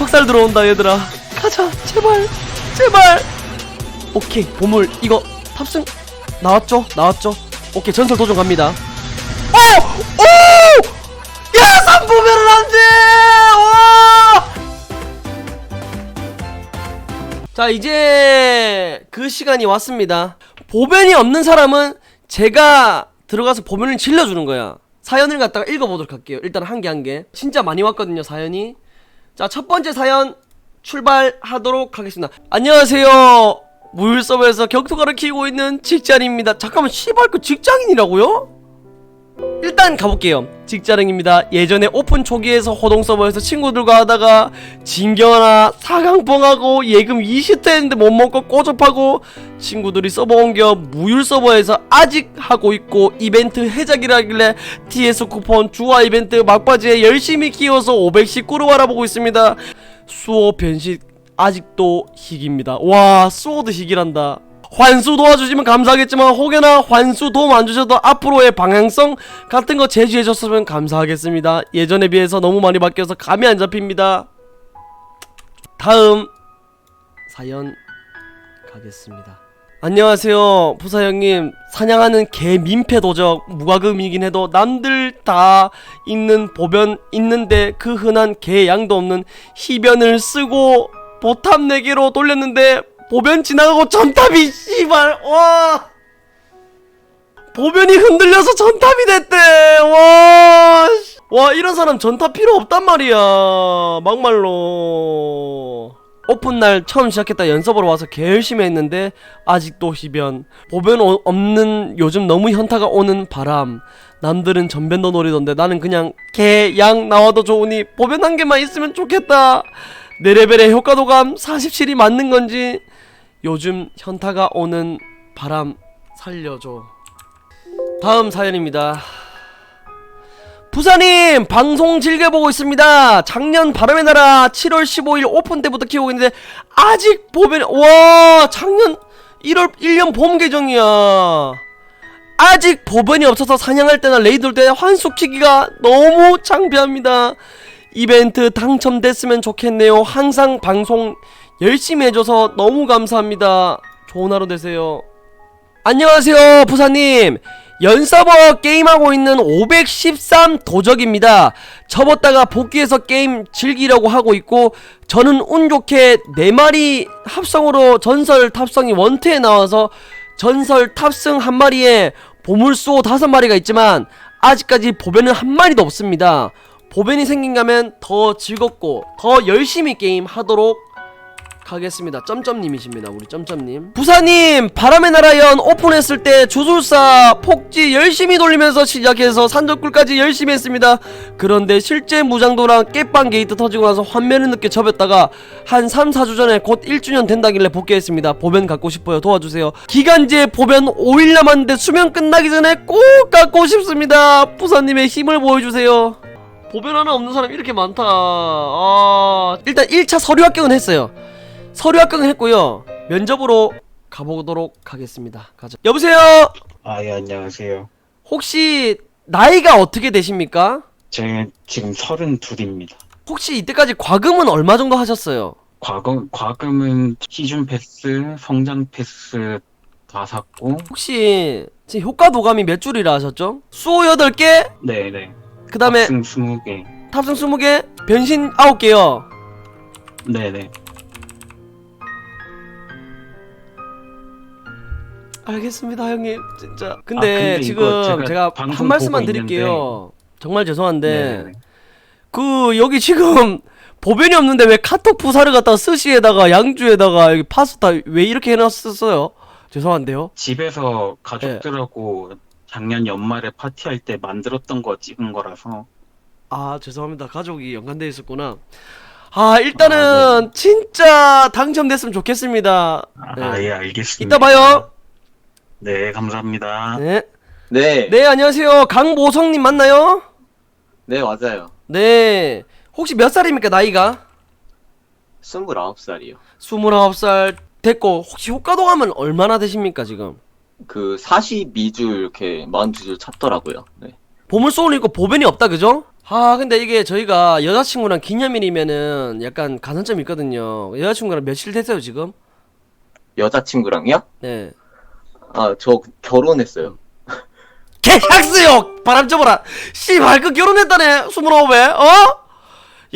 흑살 들어온다 얘들아. 가자 제발. 제발! 오케이 보물. 이거 탑승. 나왔죠? 나왔죠? 오케이 전설 도전 갑니다. 어! 오! 야 3보면은 안돼! 와! 자 이제 그 시간이 왔습니다. 보변이 없는 사람은 제가 들어가서 보변을 질러주는 거야. 사연을 갖다가 읽어보도록 할게요. 일단 한 개 한 개. 진짜 많이 왔거든요 사연이 자 첫 번째 사연 출발하도록 하겠습니다. 안녕하세요. 무율서버에서 격투가를 키우고 있는 직장인입니다. 잠깐만 씨발 그 직장인이라고요? 일단 가볼게요. 직자령입니다. 예전에 오픈 초기에서 호동 서버에서 친구들과 하다가 진경하나 사강뻥하고 예금 20대 했는데 못 먹고 꼬접하고 친구들이 서버 옮겨 무율 서버에서 아직 하고 있고 이벤트 해작이라길래 TS 쿠폰 주화 이벤트 막바지에 열심히 키워서 519로 알아보고 있습니다. 수호 변신 아직도 희귀입니다. 와 수호도 희귀란다. 환수 도와주시면 감사하겠지만 혹여나 환수 도움 안 주셔도 앞으로의 방향성 같은 거 제시해 줬으면 감사하겠습니다. 예전에 비해서 너무 많이 바뀌어서 감이 안 잡힙니다. 다음 사연 가겠습니다. 안녕하세요 부사 형님 사냥하는 개 민폐 도적 무과금이긴 해도 남들 다 있는 보변 있는데 그 흔한 개 양도 없는 희변을 쓰고 보탑 4개로 돌렸는데 보변 지나가고 전탑이 씨발 와. 보변이 흔들려서 전탑이 됐대. 와, 씨. 와 이런 사람 전탑 필요 없단 말이야 막말로. 오픈날 처음 시작했다 연습으로 와서 개 열심히 했는데 아직도 희변. 보변 오- 없는 요즘 너무 현타가 오는 바람. 남들은 전변도 노리던데 나는 그냥 개 양 나와도 좋으니 보변 한 개만 있으면 좋겠다. 내 레벨의 효과도감 47이 맞는 건지 요즘 현타가 오는 바람 살려줘. 다음 사연입니다. 부사님 방송 즐겨보고 있습니다. 작년 바람의 나라 7월 15일 오픈 때부터 키우고 있는데 아직 보면 와 작년 1월 1년 봄 계정이야. 아직 보변이 없어서 사냥할 때나 레이드 올때 환속 키기가 너무 창피합니다. 이벤트 당첨됐으면 좋겠네요. 항상 방송 열심히 해줘서 너무 감사합니다. 좋은 하루 되세요. 안녕하세요, 부사님. 연서버 게임하고 있는 513 도적입니다. 접었다가 복귀해서 게임 즐기려고 하고 있고, 저는 운 좋게 4마리 합성으로 전설 탑성이 원트에 나와서 전설 탑승 한 마리에 보물소 5마리가 있지만, 아직까지 보변은 한 마리도 없습니다. 보변이 생긴다면 더 즐겁고, 더 열심히 게임 하도록 가겠습니다. 점점님이십니다. 우리 점점님. 부사님 바람의 나라연 오픈했을 때 주술사 폭지 열심히 돌리면서 시작해서 산적굴까지 열심히 했습니다. 그런데 실제 무장도랑 깨빵 게이트 터지고 나서 환멸을 늦게 접었다가 한 3, 4주 전에 곧 1주년 된다길래 복귀했습니다. 보변 갖고 싶어요. 도와주세요. 기간제 보변 5일 남았는데 수명 끝나기 전에 꼭 갖고 싶습니다. 부사님의 힘을 보여주세요. 보변 하나 없는 사람 이렇게 많다. 아, 일단 1차 서류 합격은 했어요. 서류 합격은 했고요. 면접으로 가보도록 하겠습니다. 가자. 여보세요. 아, 예, 안녕하세요. 혹시 나이가 어떻게 되십니까? 저는 지금 서른 둘입니다. 혹시 이때까지 과금은 얼마 정도 하셨어요? 과금, 과금은 시즌 패스, 성장 패스 다 샀고, 혹시 지금 효과 도감이 몇 줄이라 하셨죠? 수호 8개, 네네. 그 다음에 탑승 20개. 탑승 20개, 변신 9개요. 네네. 알겠습니다, 형님. 진짜. 아, 근데, 근데 지금 이거 제가, 제가 한 방송 말씀만 보고 드릴게요. 정말 죄송한데 네네. 그 여기 지금 보변이 없는데 왜 카톡 부사를 갖다가 스시에다가 양주에다가 여기 파스타 왜 이렇게 해놨었어요? 죄송한데요. 집에서 가족들하고 작년 연말에 파티할 때 만들었던 거 찍은 거라서. 아 죄송합니다. 가족이 연관돼 있었구나. 아 일단은 아, 진짜 당첨됐으면 좋겠습니다. 네. 아, 예, 알겠습니다. 이따 봐요. 네, 감사합니다. 네. 네, 네 안녕하세요. 강보성님 맞나요? 네, 맞아요. 네. 혹시 몇 살입니까 나이가? 29살이요. 29살 됐고 혹시 효과도감은 얼마나 되십니까 지금? 그 42줄 이렇게 42줄 찾더라고요. 네. 보물 있고 보변이 없다 그죠? 아 근데 이게 저희가 여자친구랑 기념일이면은 약간 가산점이 있거든요 여자친구랑 며칠 됐어요 지금? 여자친구랑요? 네 아, 저 결혼했어요. 개학스요! 바람 접어라. 씨발 그 결혼했다네 스물아홉에. 어?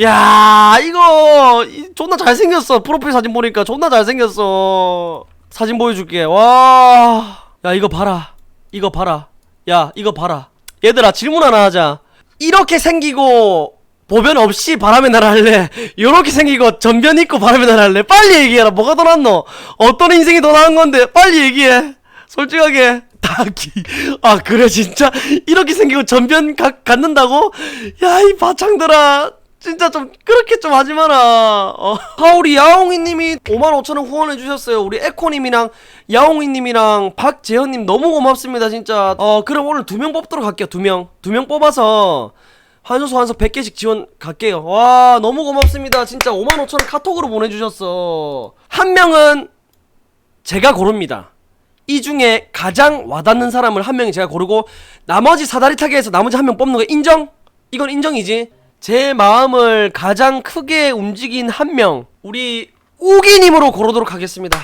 야 이거 이- 존나 잘생겼어. 프로필 사진 보니까 존나 잘생겼어. 사진 보여줄게. 와 야 이거 봐라. 이거 봐라. 야 이거 봐라. 얘들아 질문 하나 하자. 이렇게 생기고 보변 없이 바람의 나라 할래? 요렇게 생기고 전변 있고 바람의 나라 할래? 빨리 얘기해라. 뭐가 더 낫노? 어떤 인생이 더 나은 건데? 빨리 얘기해 솔직하게 닭이 아 그래 진짜? 이렇게 생기고 전변 가, 갖는다고? 야 이 바창들아. 진짜 좀 그렇게 좀 하지 마라. 어. 아 우리 야옹이님이 55,000원 후원해 주셨어요. 우리 에코님이랑 야옹이님이랑 박재현님 너무 고맙습니다 진짜. 어 그럼 오늘 두 명 뽑도록 할게요 두명두 명 뽑아서 환소소 환소 100개씩 지원 갈게요. 와 너무 고맙습니다. 진짜 55,000원 카톡으로 보내주셨어. 한 명은 제가 고릅니다 이 중에 가장 와닿는 사람을 한 명이 제가 고르고 나머지 사다리 타기 해서 나머지 한 명 뽑는 거 인정? 이건 인정이지. 제 마음을 가장 크게 움직인 한 명 우리 우기님으로 고르도록 하겠습니다.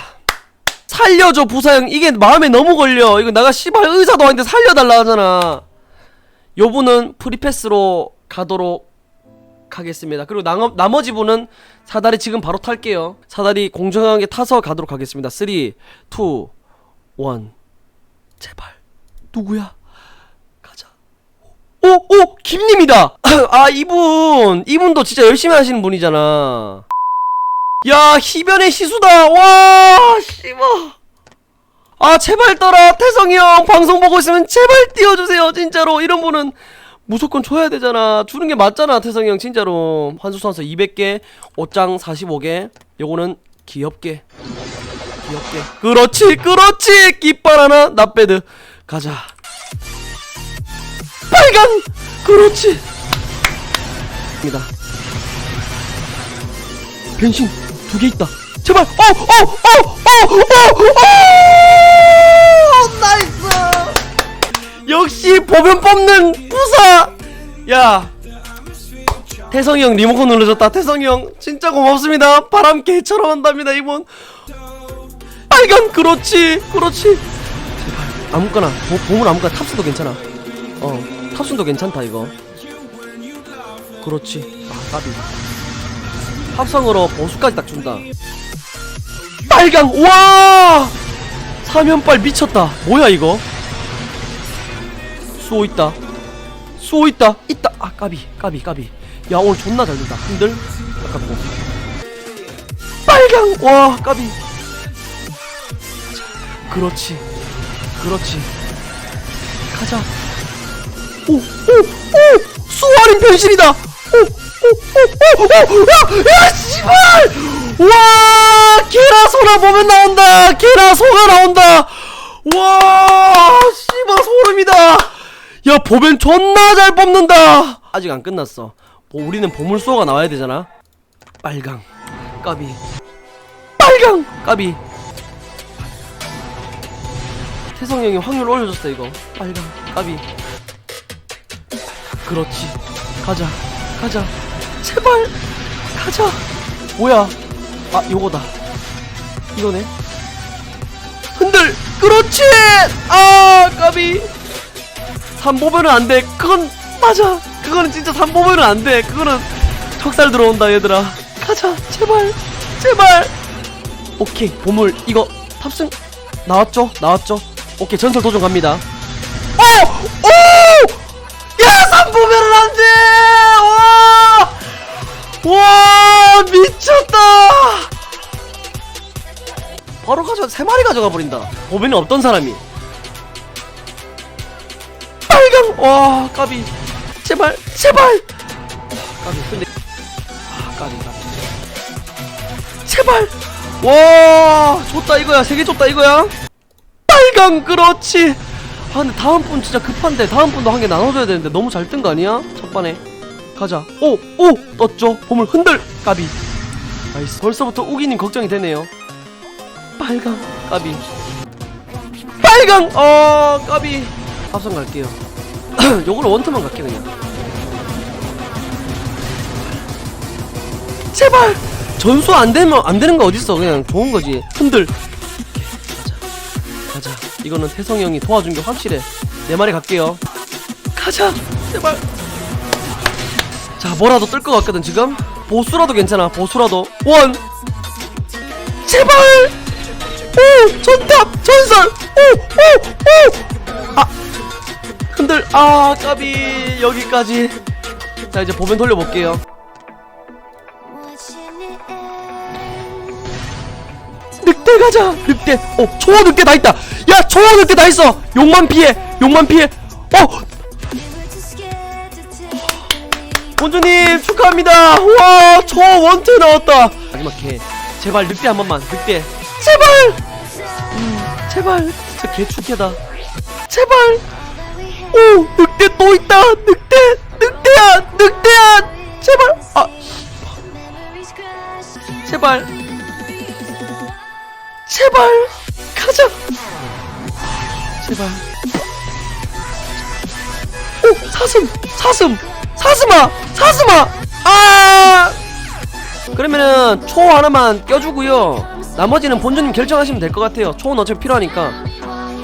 살려줘 부사형. 이게 마음에 너무 걸려. 이거 내가 씨발 의사도 아닌데 살려달라 하잖아. 요 분은 프리패스로 가도록 하겠습니다. 그리고 나, 나머지 분은 사다리 지금 바로 탈게요. 사다리 공정하게 타서 가도록 하겠습니다. 3 2 1 제발 누구야 가자 오, 오, 김님이다. 아, 이분, 이분도 진짜 열심히 하시는 분이잖아. 야, 희변의 시수다. 와, 씨발. 아, 제발 떠라. 태성이 형, 방송 보고 있으면 제발 띄워주세요. 진짜로. 이런 분은 무조건 줘야 되잖아. 주는 게 맞잖아, 태성이 형, 진짜로. 환수선서 200개, 옷장 45개. 요거는 귀엽게. 귀엽게. 그렇지, 그렇지! 깃발 하나, 나빼드. 가자. 빨간! 그렇지! 입니다. 변신 두 개 있다. 제발! 어어어어어어! 나이스! 역시 보면 뽑는 부사! 야 태성이 형 리모컨 눌러줬다. 태성이 형 진짜 고맙습니다. 바람 개처럼 한답니다 이분 빨간 그렇지 그렇지. 제발 아무거나 보, 보물 아무거나 탑수도 괜찮아. 어 탑순도 괜찮다 이거. 그렇지. 아 까비. 합성으로 보수까지 딱 준다. 빨강 와! 사면빨 미쳤다. 뭐야 이거? 수호 있다. 수호 있다. 있다. 아 까비 까비 까비. 야 오늘 존나 잘 된다. 흔들? 아깝고. 빨강 와 까비 그렇지 그렇지 가자 오, 오, 오! 수아린 변신이다! 오, 오, 오, 오, 오! 야, 야, 씨발! 와, 게라소나 보면 나온다! 게라소가 나온다! 와, 씨발, 소름이다! 야, 보면 존나 잘 뽑는다! 아직 안 끝났어. 뭐, 우리는 보물소가 나와야 되잖아? 빨강, 까비. 빨강! 까비. 태성이 형이 확률 올려줬어, 이거. 빨강, 까비. 그렇지. 가자. 가자. 제발. 가자. 뭐야? 아 요거다. 이거네. 흔들! 그렇지! 아 까비. 3보면은 안돼. 그건 맞아. 그거는 진짜 3보면은 안돼. 그거는 척살 들어온다 얘들아. 가자. 제발. 제발. 오케이. 보물. 이거 탑승. 나왔죠? 나왔죠 오케이 전설 도전 갑니다 어! 오! 야, 삼보면은 안 돼! 와! 와, 미쳤다! 바로 가져, 세 마리 가져가 버린다. 보면은 없던 사람이. 빨강! 와, 까비. 제발, 제발! 와, 까비, 근데. 아, 까비, 까비. 제발! 와, 줬다 이거야. 세 개 줬다 이거야. 빨강, 그렇지! 아 근데 다음 분 진짜 급한데 다음 분도 한 개 나눠줘야 되는데 너무 잘 뜬 거 아니야? 첫 번에 가자 오! 오! 떴죠? 보물 흔들! 까비 나이스 벌써부터 우기님 걱정이 되네요 빨강 까비 빨강! 어 까비 합성 갈게요 요거를 원투만 갈게 그냥 제발 전수 안 되면 안 되는 거 어딨어 그냥 좋은 거지 흔들 이거는 태성이 형이 도와준 게 확실해. 내 말에 갈게요. 가자! 제발! 자 뭐라도 뜰 것 같거든 지금? 보수라도 괜찮아 보수라도. 원! 제발! 오 전탑 전설! 오오오아! 흔들 아 까비 여기까지. 자 이제 보면 돌려볼게요 늑대 가자. 늑대. 어 초호 늑대 다 있다. 야 초호 늑대 다 있어. 용만 피해. 용만 피해. 어! 본주님 축하합니다. 우와 초호 원투 나왔다. 마지막 개. 제발 늑대 한 번만. 늑대. 제발! 음 제발. 진짜 개 축해다. 제발. 오 늑대 또 있다. 늑대 늑대야 늑대야. 제발. 아 제발 제발 가자. 제발. 오 사슴 사슴 사슴아 사슴아! 아! 그러면은 초 하나만 껴주고요. 나머지는 본주님 결정하시면 될 것 같아요. 초는 어차피 필요하니까.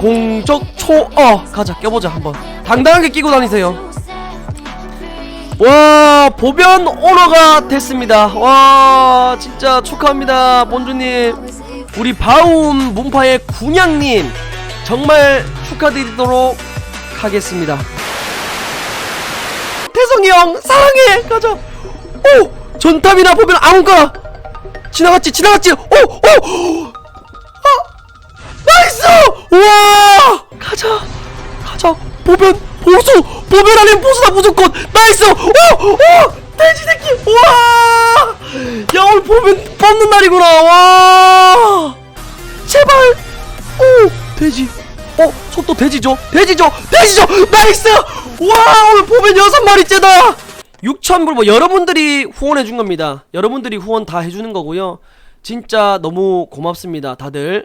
공적 초어 가자 껴보자 한번. 당당하게 끼고 다니세요. 와 보변 오너가 됐습니다. 와 진짜 축하합니다 본주님 우리 바움 문파의 군양님 정말 축하드리도록 하겠습니다. 태성이 형 사랑해! 가자. 오! 전탑이나 보면 아무거나 지나갔지 지나갔지! 오오! 나이스! 우와! 가자. 가자. 보변 보수! 보변 아닌 보수다 무조건 나이스! 오오! 돼지 새끼! 우와 야 오늘 보변 뽑는 날이구나. 와. 제발. 오 돼지. 어 속도 돼지죠? 돼지죠? 돼지죠? 나이스! 와 오늘 보면 여섯 마리째다. 6천불 뭐 여러분들이 후원해 준 겁니다. 여러분들이 후원 다 해주는 거고요. 진짜 너무 고맙습니다 다들